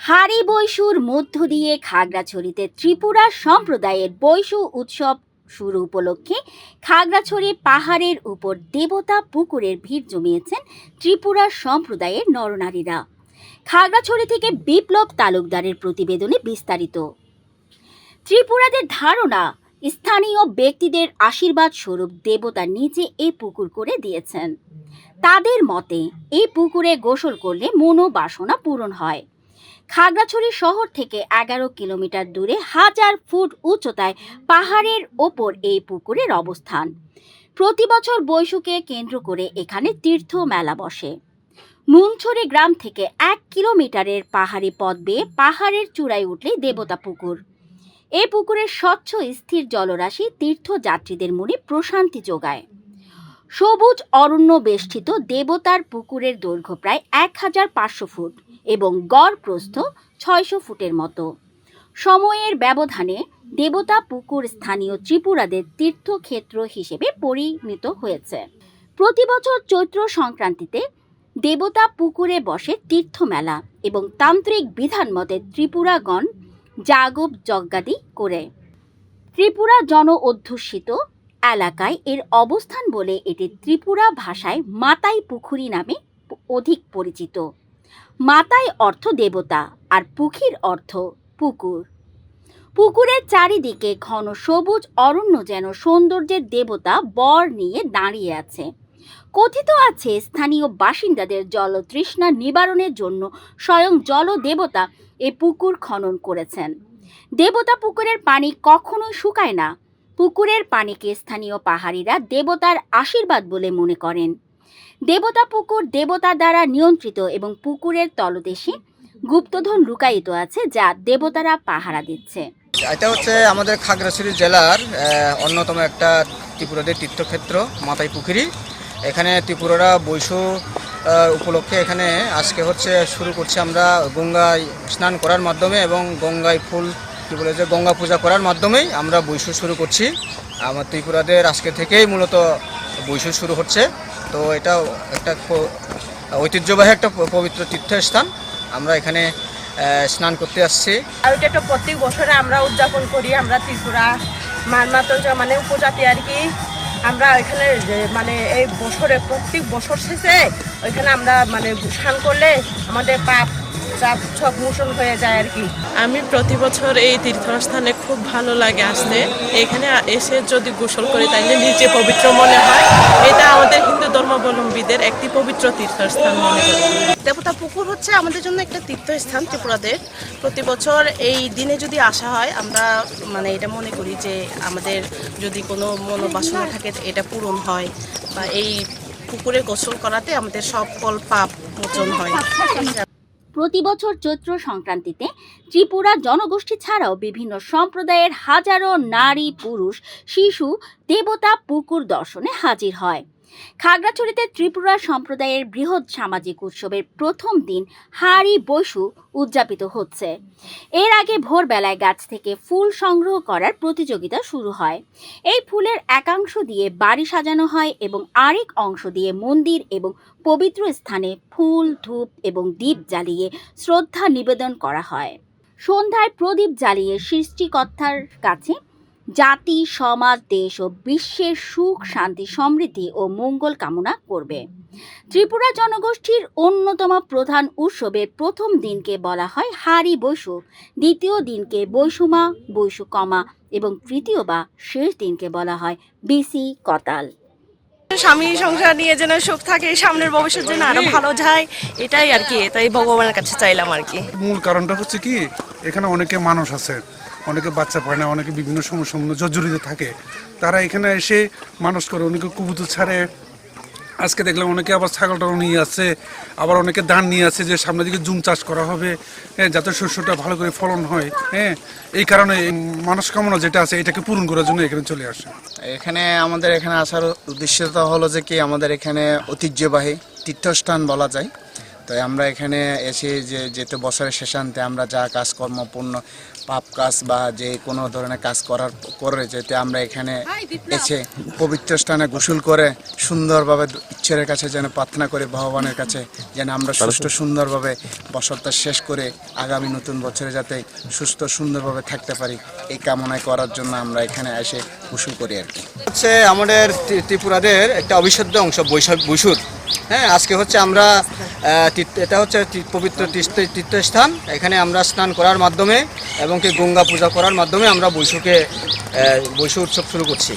হাড়ি বৈশুর মধ্য দিয়ে খাগড়াছড়িতে ত্রিপুরা সম্প্রদায়ের বৈশু উৎসব শুরু উপলক্ষে খাগড়াছড়ি পাহাড়ের উপর দেবতা পুকুরের ভিড় জমিয়েছেন ত্রিপুরা সম্প্রদায়ের নরনারীরা। খাগড়াছড়ি থেকে বিপ্লব তালুকদারের প্রতিবেদনে বিস্তারিত। ত্রিপুরাদের ধারণা, স্থানীয় ব্যক্তিদের আশীর্বাদ স্বরূপ দেবতা নিজে এই পুকুর করে দিয়েছেন। তাদের মতে এই পুকুরে গোসল করলে মনোবাসনা পূরণ হয়। খাগড়াছড়ি শহর থেকে এগারো কিলোমিটার দূরে হাজার ফুট উচ্চতায় পাহাড়ের ওপর এই পুকুরের অবস্থান। প্রতি বছর বৈশুকে কেন্দ্র করে এখানে তীর্থ মেলা বসে। নুনছড়ি গ্রাম থেকে এক কিলোমিটারের পাহাড়ি পথ বেয়ে পাহাড়ের চূড়ায় উঠলেই দেবতা পুকুর। এই পুকুরের স্বচ্ছ, স্থির জলরাশি তীর্থযাত্রীদের মনে প্রশান্তি যোগায়। সবুজ, অরণ্য বেষ্টিত দেবতার পুকুরের দৈর্ঘ্য প্রায় এক হাজার পাঁচশো ফুট। এবং গড় প্রস্থ ছয়শো ফুটের মতো। সময়ের ব্যবধানে দেবতা পুকুর স্থানীয় ত্রিপুরাদের তীর্থক্ষেত্র হিসেবে পরিণত হয়েছে। প্রতি বছর চৈত্র সংক্রান্তিতে দেবতা পুকুরে বসে তীর্থমেলা এবং তান্ত্রিক বিধান মতে ত্রিপুরাগণ জাগব যজ্ঞাদি করে। ত্রিপুরা জন অধ্যুষিত এলাকায় এর অবস্থান বলে এটি ত্রিপুরা ভাষায় মাতাই পুখুরি নামে অধিক পরিচিত। মাতাই অর্থ দেবতা আর পুখির অর্থ পুকুর। পুকুরের চারিদিকে ঘন সবুজ অরণ্য যেন সৌন্দর্যের দেবতা বর নিয়ে দাঁড়িয়ে আছে। কথিত আছে, স্থানীয় বাসিন্দাদের জলতৃষ্ণা নিবারণের জন্য স্বয়ং জল দেবতা এ পুকুর খনন করেছেন। দেবতা পুকুরের পানি কখনোই শুকায় না। পুকুরের পানিকে স্থানীয় পাহাড়িরা দেবতার আশীর্বাদ বলে মনে করেন। দেবতা পুকুর দেবতা দ্বারা নিয়ন্ত্রিত এবং পুকুরের তলদেশে গুপ্তধন লুকায়িত আছে যা দেবতারা পাহারা দিচ্ছে। এটা হচ্ছে আমাদের খাগড়াছড়ি জেলার অন্যতম একটা ত্রিপুরাদের তীর্থক্ষেত্র, মাতাই পুকুরি এখানে ত্রিপুরারা বৈশ উপলক্ষে এখানে আজকে হচ্ছে শুরু করছি আমরা গঙ্গায় স্নান করার মাধ্যমে এবং গঙ্গায় ফুল, কী বলে যে গঙ্গা পূজা করার মাধ্যমেই আমরা বৈশ শুরু করছি। আমার ত্রিপুরাদের আজকে থেকেই মূলত বৈশ শুরু হচ্ছে। তো এটা একটা ঐতিহ্যবাহী একটা পবিত্র তীর্থস্থান। আমরা এখানে স্নান করতে আসছি। আর ওইটা তো প্রত্যেক বছরে আমরা উদযাপন করি, আমরা ত্রিপুরা মানমাতঞ্চ মানে উপজাতি আর কি। আমরা এখানে মানে এই বছরে, প্রত্যেক বছর শেষে ওইখানে আমরা মানে স্নান করলে আমাদের পাপ চাপ সব মোচন হয়ে যায় আর কি। আমি প্রতি বছর এই তীর্থস্থানে খুব ভালো লাগে আসতে। এখানে এসে যদি গোসল করি তাহলে নিজে পবিত্র মনে হয়। এটা আমাদের হিন্দু ধর্মাবলম্বীদের একটি পবিত্র তীর্থস্থান মনে করি দেবতা পুকুর হচ্ছে আমাদের জন্য একটা তীর্থস্থান ত্রিপুরাদের প্রতি বছর এই দিনে যদি আসা হয় আমরা মানে এটা মনে করি যে আমাদের যদি কোনো মনোবাসনা থাকে এটা পূরণ হয় বা এই পুকুরে গোসল করাতে আমাদের সব সকল পাপ মোচন হয়। প্রতি বছর চৈত্র সংক্রান্তিতে ত্রিপুরা জনগোষ্ঠী ছাড়াও বিভিন্ন সম্প্রদায়ের হাজারো নারী, পুরুষ, শিশু, দেবতা, পুকুর দর্শনে হাজির হয়। খাগড়াছড়িতে ত্রিপুরা সম্প্রদায়ের বৃহৎ সামাজিক উৎসবের প্রথম দিন হাড়ি বৈশু উদযাপিত হচ্ছে। এর আগে ভোরবেলায় গাছ থেকে ফুল সংগ্রহ করার প্রতিযোগিতা শুরু হয়। এই ফুলের একাংশ দিয়ে বাড়ি সাজানো হয় এবং আরেক অংশ দিয়ে মন্দির এবং পবিত্র স্থানে ফুল, ধূপ এবং দীপ জ্বালিয়ে শ্রদ্ধা নিবেদন করা হয়। সন্ধ্যায় প্রদীপ জ্বালিয়ে সৃষ্টিকর্তার কাছে জাতি সমাজ দেশ ও বিশ্বের সুখ শান্তি সমৃদ্ধি ও মঙ্গল কামনা করবে। ত্রিপুরা জনগোষ্ঠীর অন্যতম প্রধান উৎসবের প্রথম দিনকে বলা হয় হারি বৈশু দ্বিতীয় দিনকে বৈশুমা বৈশুকমা এবং তৃতীয় বা শেষ দিনকে বলা হয় বিসি কতাল। স্বামী সংসার নিয়ে যেন সুখ থাকে সামনের ভবিষ্যৎ যেন আরও ভালো যায় এটাই আর কি তাই ভগবানের কাছে চাইলাম আর কি। মূল কারণটা হচ্ছে কি এখানে অনেকে মানুষ আছে। অনেকে বাচ্চা পায় না, অনেকে বিভিন্ন সমস্যা জর্জরিত থাকে। তারা এখানে এসে মানুষ করে, অনেকে কুবুতর ছাড়ে। আজকে দেখলাম অনেকে আবার ছাগলটাও নিয়ে আসছে, আবার অনেকে ধান নিয়ে আসছে যে সামনের দিকে জুম চাষ করা হবে হ্যাঁ যাতে শস্যটা ভালো করে ফলন হয় হ্যাঁ। এই কারণে কামনা যেটা আছে, এটাকে পূরণ করার জন্য এখানে চলে আসে। এখানে আমাদের এখানে আসার উদ্দেশ্যটা হলো যে কি, আমাদের এখানে ঐতিহ্যবাহী তীর্থস্থান বলা যায়। তো আমরা এখানে এসে যে যেতে বছরের শেষান্তে আমরা যা কাজকর্ম পূর্ণ পাপ কাজ বা যে কোনো ধরনের কাজ করার করে যেতে আমরা এখানে এসে পবিত্র স্থানে গোসল করে সুন্দরভাবে ঈশ্বরের কাছে যেন প্রার্থনা করে ভগবানের কাছে যেন আমরা সুস্থ সুন্দরভাবে বছরটা শেষ করে আগামী নতুন বছরে যাতে সুস্থ সুন্দরভাবে থাকতে পারি এই কামনায় করার জন্য আমরা এখানে এসে গোসল করি আর কি। হচ্ছে আমাদের ত্রিপুরাদের একটা অবিচ্ছেদ্য অংশ বৈশাখ বৈশুর হ্যাঁ আজকে হচ্ছে আমরা এটা হচ্ছে পবিত্র তীর্থ- তীর্থস্থান। এখানে আমরা স্নান করার মাধ্যমে এবং কি গঙ্গা পূজা করার মাধ্যমে আমরা বৈশুকে বৈশু উৎসব শুরু করছি।